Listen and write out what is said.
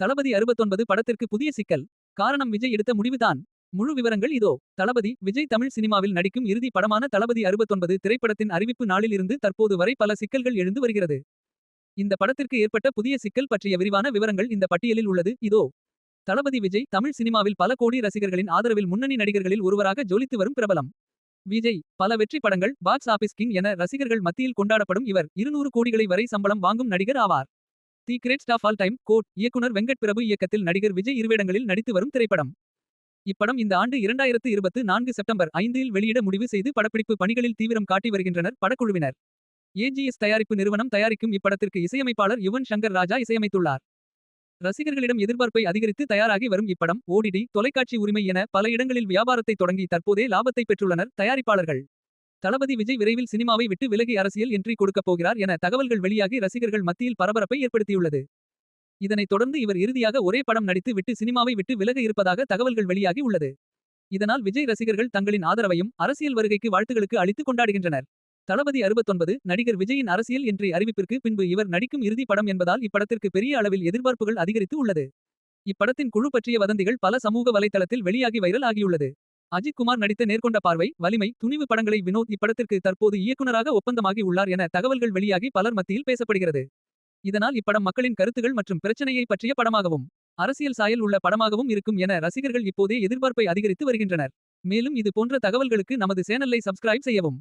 தளபதி அறுபத்தொன்பது படத்திற்கு புதிய சிக்கல். காரணம் விஜய் எடுத்த முடிவுதான். முழு விவரங்கள் இதோ. தளபதி விஜய் தமிழ் சினிமாவில் நடிக்கும் இறுதி படமான தளபதி அறுபத்தொன்பது திரைப்படத்தின் அறிவிப்பு நாளில் இருந்து தற்போது வரை பல சிக்கல்கள் எழுந்து வருகிறது. இந்த படத்திற்கு ஏற்பட்ட புதிய சிக்கல் பற்றிய விரிவான விவரங்கள் இந்த பட்டியலில் உள்ளது. இதோ. தளபதி விஜய் தமிழ் சினிமாவில் பல கோடி ரசிகர்களின் ஆதரவில் முன்னணி நடிகர்களில் ஒருவராக ஜொலித்து வரும் பிரபலம். விஜய் பல வெற்றி படங்கள் பாக்ஸ் ஆபீஸ் கிங் என ரசிகர்கள் மத்தியில் கொண்டாடப்படும் இவர் இருநூறு கோடிகளை வரை சம்பளம் வாங்கும் நடிகர் ஆவார். The great staff all time GOAT இயக்குனர் வெங்கட் பிரபு இயக்கத்தில் நடிகர் விஜய் இருவேடங்களில் நடித்து வரும் திரைப்படம். இப்படம் இந்த ஆண்டு இரண்டாயிரத்து இருபத்து நான்கு செப்டம்பர் ஐந்தில் வெளியிட முடிவு செய்து படப்பிடிப்பு பணிகளில் தீவிரம் காட்டி வருகின்றனர் படக்குழுவினர். ஏஜிஎஸ் தயாரிப்பு நிறுவனம் தயாரிக்கும் இப்படத்திற்கு இசையமைப்பாளர் யுவன் சங்கர் ராஜா இசையமைத்துள்ளார். ரசிகர்களிடம் எதிர்பார்ப்பை அதிகரித்து தயாராகி வரும் இப்படம் ஓடிடி தொலைக்காட்சி உரிமை என பல இடங்களில் வியாபாரத்தை தொடங்கி தற்போதே லாபத்தை பெற்றுள்ளனர் தயாரிப்பாளர்கள். தளபதி விஜய் விரைவில் சினிமாவை விட்டு விலகி அரசியல் என்ட்ரி கொடுக்கப் போகிறார் என தகவல்கள் வெளியாகி ரசிகர்கள் மத்தியில் பரபரப்பை ஏற்படுத்தியுள்ளது. இதனைத் தொடர்ந்து இவர் இறுதியாக ஒரே படம் நடித்து விட்டு சினிமாவை விட்டு விலக இருப்பதாக தகவல்கள் வெளியாகி உள்ளது. இதனால் விஜய் ரசிகர்கள் தங்களின் ஆதரவையும் அரசியல் வருகைக்கு வாழ்த்துகளுக்கு அளித்து கொண்டாடுகின்றனர். தளபதி அறுபத்தொன்பது நடிகர் விஜயின் அரசியல் என்ட்ரி அறிவிப்பிற்கு பின்பு இவர் நடிக்கும் இறுதி படம் என்பதால் இப்படத்திற்கு பெரிய அளவில் எதிர்பார்ப்புகள் அதிகரித்து உள்ளது. இப்படத்தின் குழு பற்றிய வதந்திகள் பல சமூக வலைதளத்தில் வெளியாகி வைரல் ஆகியுள்ளது. அஜித் குமார் நடித்த நேர்கொண்ட பார்வை வலிமை துணிவு படங்களை வினோத் இப்படத்திற்கு தற்போது இயக்குநராக ஒப்பந்தமாகி உள்ளார் என தகவல்கள் வெளியாகி பலர் மத்தியில் பேசப்படுகிறது. இதனால் இப்படம் மக்களின் கருத்துகள் மற்றும் பிரச்சனையை பற்றிய படமாகவும் அரசியல் சாயல் உள்ள படமாகவும் இருக்கும் என ரசிகர்கள் இப்போதே எதிர்பார்ப்பை அதிகரித்து வருகின்றனர். மேலும் இது போன்ற தகவல்களுக்கு நமது சேனலை சப்ஸ்கிரைப் செய்யவும்.